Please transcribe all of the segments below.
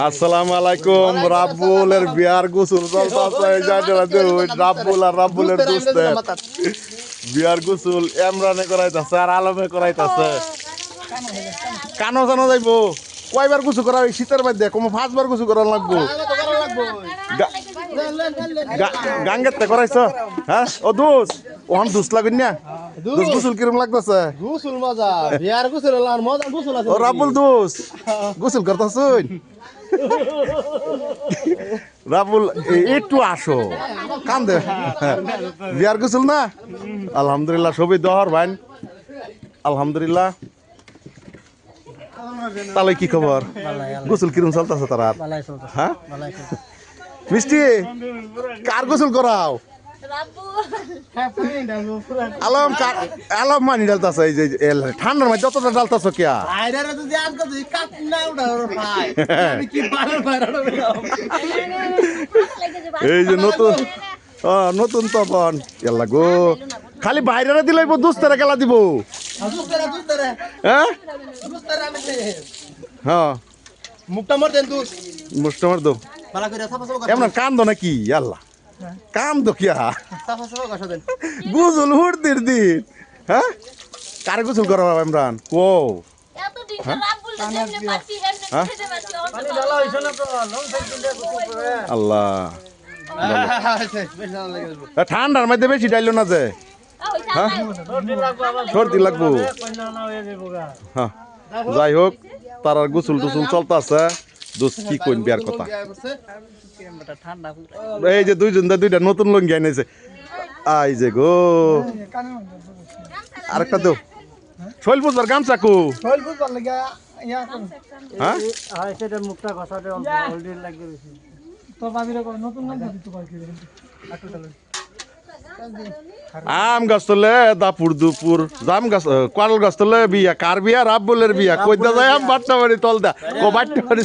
আসসালামু আলাইকুম। রাব্বুলের বিয়ার গোসল রাব্বুল আর রাব্বুলের দোস্তে বিয়ার গোসল এমরানে করাইতাছে আর আলমে করাইতাছে। কানো জানো যাইবো? কয়বার গোসল করা শীতের মধ্যে? কোনো পাঁচবার গোসল করা লাগবো? গাঙ্গেতে করাইছ? হ্যাঁ? ও দুস ওখান দুস লাগুন না? দুস। গোসল কিরম লাগতেছে? গুসুল মজা বিয়ার গুসুল আর মজা গুসুল আছে ও রাবুল দোস গোসল করতেছুন? রাবুল এ- একটু আসো। কান্দে বিয়ার গোসল না? আলহামদুলিল্লাহ সবই দহর ভাই আলহামদুলিল্লাহ। তাহলে কি খবর? গোসল কিরম চলতেছে তারা হ্যাঁ? মিষ্টি কার গোসল করাও? আলম আলম মানি ডালতাছে এই যে ঠান্ডার মধ্যে যতটা ডালতাছ কিয়া? আইরারে যদি আজকে তুই কাট না উড়া ওর ভাই। আমি কি এই যে নতুন নতুন তপন। এলা গো খালি বাইরে দিলে দুস্তারা খেলা দিব। হ্যাঁ? হ্যাঁ। মুখটা মর দেন তুই মুষ্টমার দো। ভালো করে সাফা সাফা এমন কান্দো নাকি? আল্লাহ। কান্দো কিয়া? সাফা সাফা কথা দেন। গুজল হুড়দির দিন। হ্যাঁ? কারে করা বাবা ইমরান? কো অন্য আল্লাহ। ঠান্ডার মধ্যে বেশি ডাইলো না যে? হ্যাঁ? সর্দি লাগবো হ্যাঁ। যাই হোক তার আর গুসল টুসুল চলতেছে। দোষ কি কইন বিয়ার কথা? এই যে দুইজন দা দুইটা নতুন লঙ্গি আইনেছে আই যে গো। আরেকটা দেও। শৈল বুঝবার গামছা কু? শৈল বুঝবার লাগা ইয়া কোন হ্যাঁ? সেটা মুখটা ঘষাতে অল্প হলদির লাগে বেশি তো ভাবিরে নতুন নাম দিতে পার কি আম গাছ তোলে দাপুর দুপুর জাম গাছ কোয়াল গাছ তোলে বিয়া কার বিয়া? রাব্বুলের বিয়া। কইদা যায় আম বাট্টা বাড়ি তল দা কো বাট্টা বাড়ি।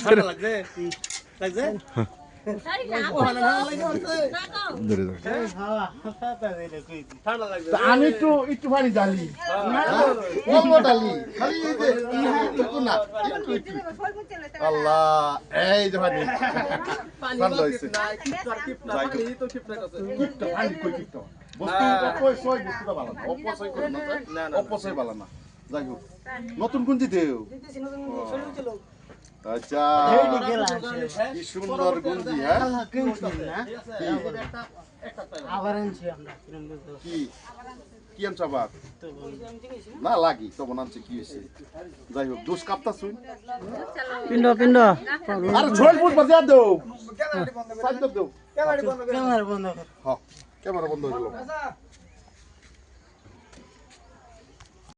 আমি একটু একটু পানি ডালি অল্প ডালি খালি একটু না একটু একটু আল্লাহ এই যে পানি ঠান্ডা। কিপটা পানি কই অপচয় না ভালো যাই হোক নতুন কোন দিতেও আচ্ছা। কি সুন্দর গুঞ্জি হ্যাঁ? কি কি? আনছ আবার? না লাগি তখন আনছে কি হয়েছে? যাই হোক দোষ কাপতা শুন পিণ্ড পিণ্ড আরে ঝোল ফুট বাজিয়া দেও। সাইড দেও। ক্যামেরা বন্ধ কর। হ্যাঁ ক্যামেরা বন্ধ হয়ে গেল